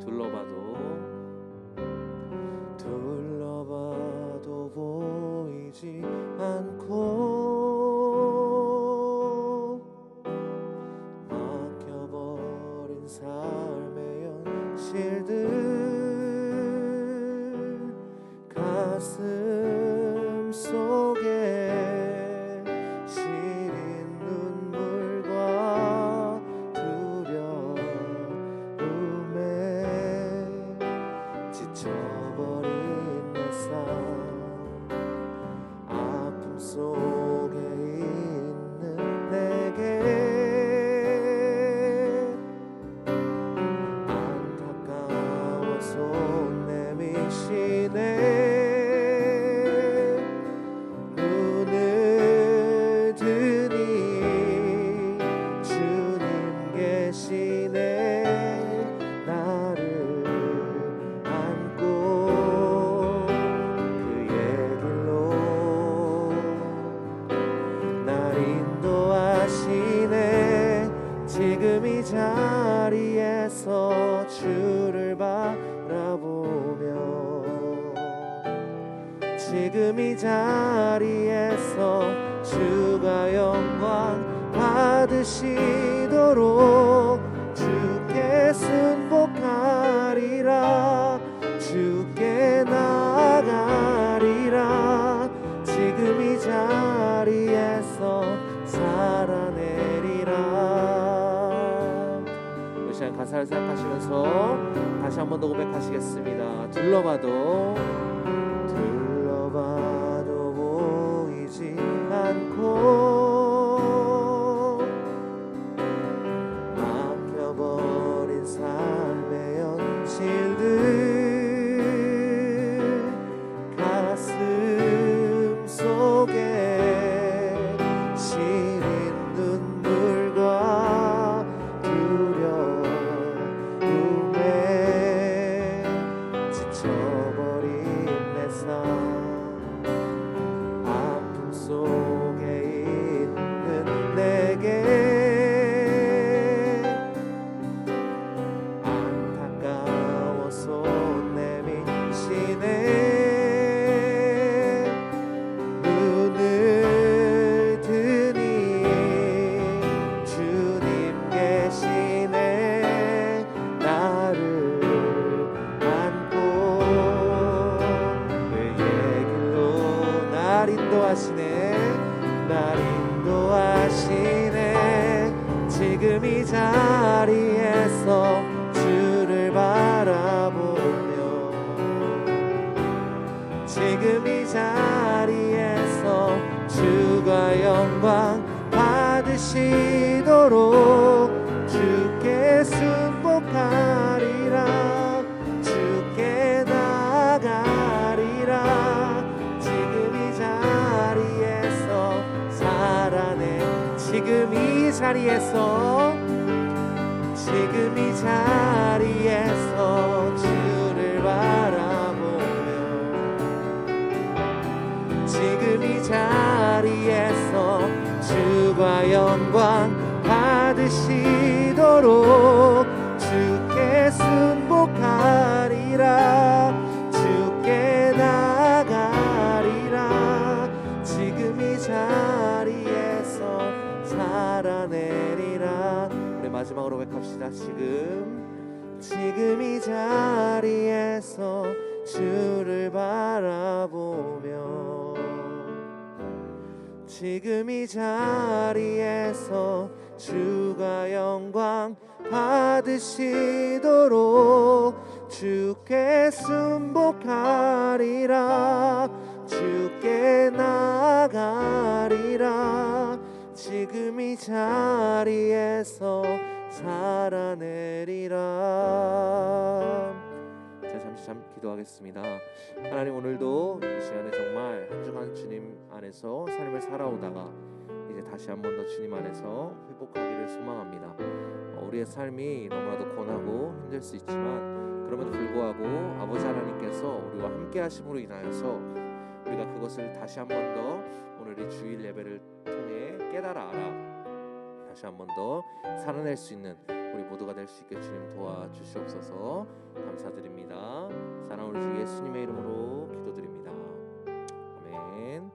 둘러봐도. 둘러봐도 보이지 지금 이 자리에서 주가 영광 받으시도록 주께 순복하리라. 주께 나가리라. 지금 이 자리에서 살아내리라. 이 시간 가사를 생각하시면서 다시 한 번 더 고백하시겠습니다. 둘러봐도 보며 지금 이 자리에서 주가 영광 받으시도록 주께 순복하리라. 주께 나가리라. 지금 이 자리에서 살아내. 지금 이 자리에서. 지금 이 자리에서 마지막으로 고백합시다. 지금 지금 이 자리에서 주를 바라보며 지금 이 자리에서 주가 영광 받으시도록 주께 순복하리라. 주께 나가리라. 지금 이 자리에서 살아내리라. 자 잠시 잠 기도하겠습니다. 하나님 오늘도 이 시간에 정말 한 주간 주님 안에서 삶을 살아오다가 이제 다시 한 번 더 주님 안에서 회복하기를 소망합니다. 어, 우리의 삶이 너무나도 고나고 힘들 수 있지만 그럼에도 불구하고 아버지 하나님께서 우리와 함께 하심으로 인하여서 우리가 그것을 다시 한 번 더 오늘 이 주일 예배를 통해 깨달아 알아 다시 한 번 더 살아낼 수 있는 우리 모두가 될 수 있게 주님 도와주시옵소서 감사드립니다. 사랑하는 주 예수님의 이름으로 기도드립니다. 아멘.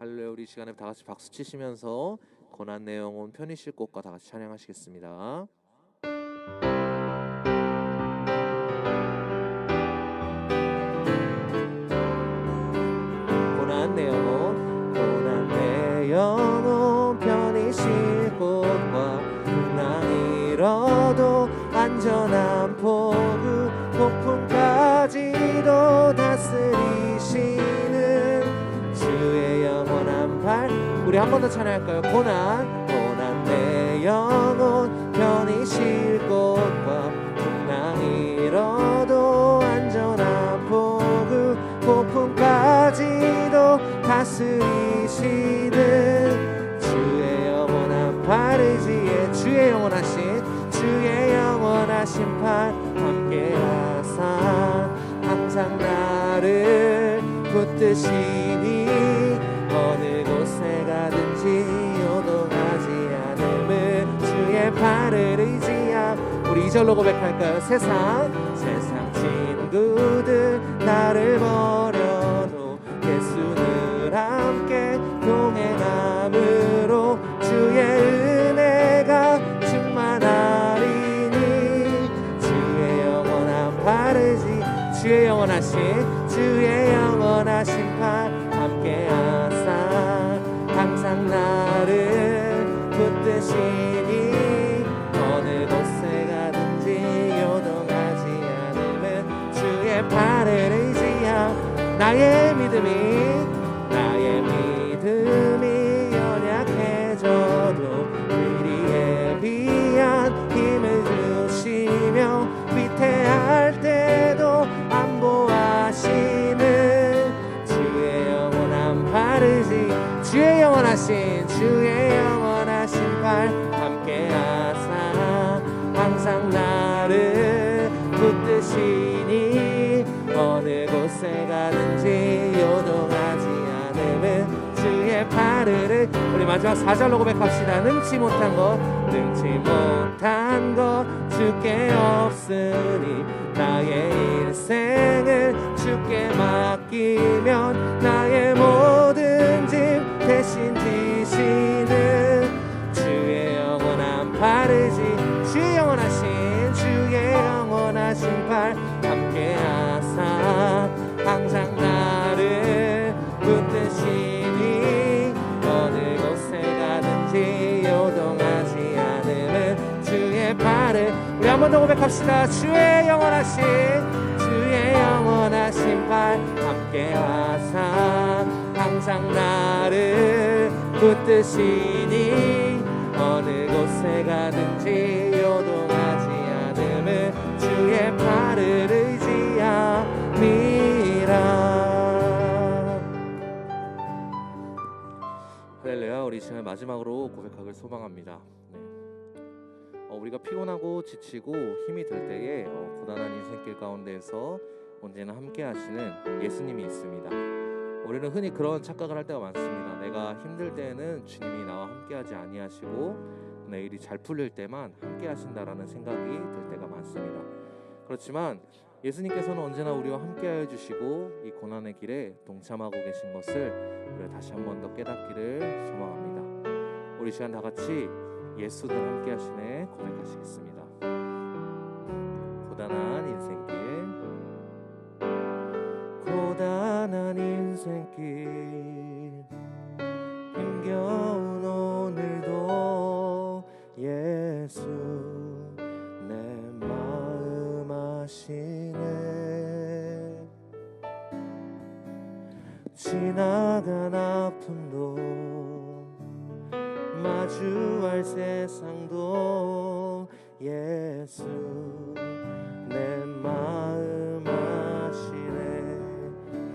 할렐루야 우리 이 시간에 다 같이 박수 치시면서 고난 내 영혼 편히 쉴 곳과 다 같이 찬양하시겠습니다. 우리 한 번 더 찬양할까요? 고난 고난 내 영혼 편히 쉴 곳과 풍랑 잃어도 안전한 포구 폭풍까지도 다스리시는 주의 영원한 발의지에 주의 영원하신 주의 영원하신 팔 함께하사. 항상 나를 붙드시 이절로 고백할까요? 세상. 세상 친구들 나를 버려도 예수는 함께 동행함으로 주의 은혜가 충만하리니 주의 영원한 팔을지 주의 영원하신 주의 영원하신 팔 함께하사 항상 나를 붙드시 나의 믿음이 팔을 우리 마지막 4절로 고백합시다 능치 못한 것 능치 못한 것 주께 없으니 나의 인생을 주께 맡기면 나의 모든 번 더 고백합시다. 주의 영원하신 주의 영원하신 팔 함께 하사. 항상 나를 붙드시니 어느 곳에 가든지 요동하지 않으면 주의 팔을 의지함이라. 할렐루야 우리 시간 마지막으로 고백하길 소망합니다. 네. 어, 우리가 피곤하고 지치고 힘이 들 때에 어, 고단한 인생길 가운데에서 언제나 함께 하시는 예수님이 있습니다. 우리는 흔히 그런 착각을 할 때가 많습니다. 내가 힘들 때에는 주님이 나와 함께하지 아니하시고 내 일이 잘 풀릴 때만 함께 하신다라는 생각이 들 때가 많습니다. 그렇지만 예수님께서는 언제나 우리와 함께하여 주시고 이 고난의 길에 동참하고 계신 것을 우리가 다시 한 번 더 깨닫기를 소망합니다. 우리 시간 다 같이 예수는 함께 하시네 고백하시겠습니다.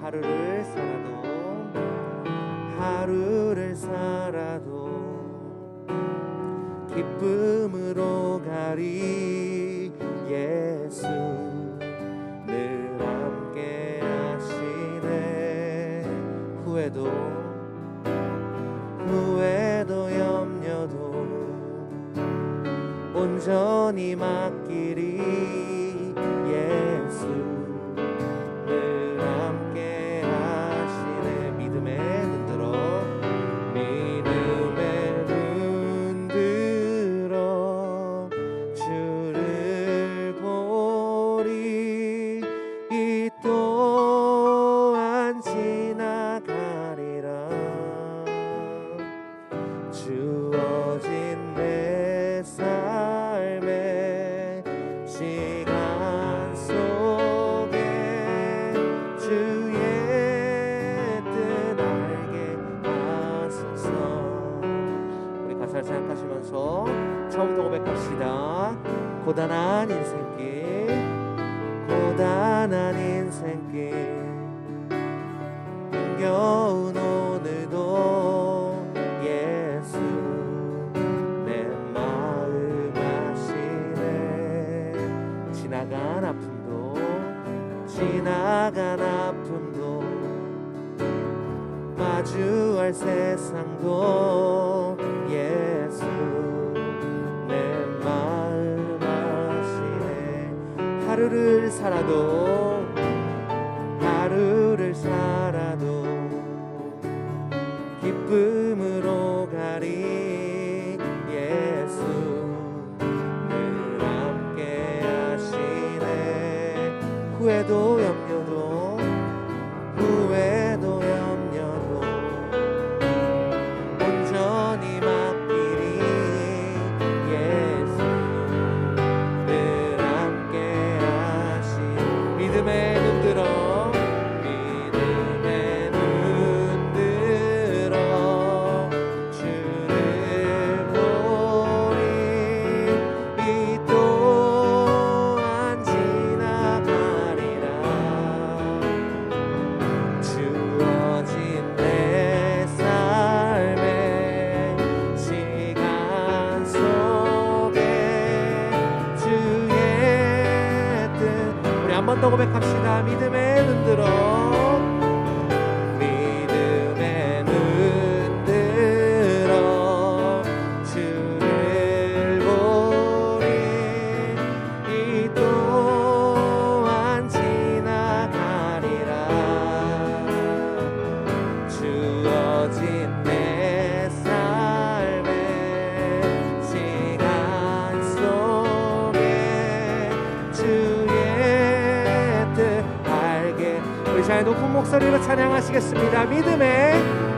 하루를 살아도 하루를 살아도 기쁨으로 가리 예수 늘 함께 하시네. 후회도 후회도 염려도 온전히 막 세상도 예수 내 마음 아시네. 하루를 살아도 하루를 살아도 기쁨 더 고백합시다. 믿음에 흔들어. 믿음에 흔들어 주를 보리 이 또한 지나가리라 주어진 내 높은 목소리로 찬양하시겠습니다. 믿음의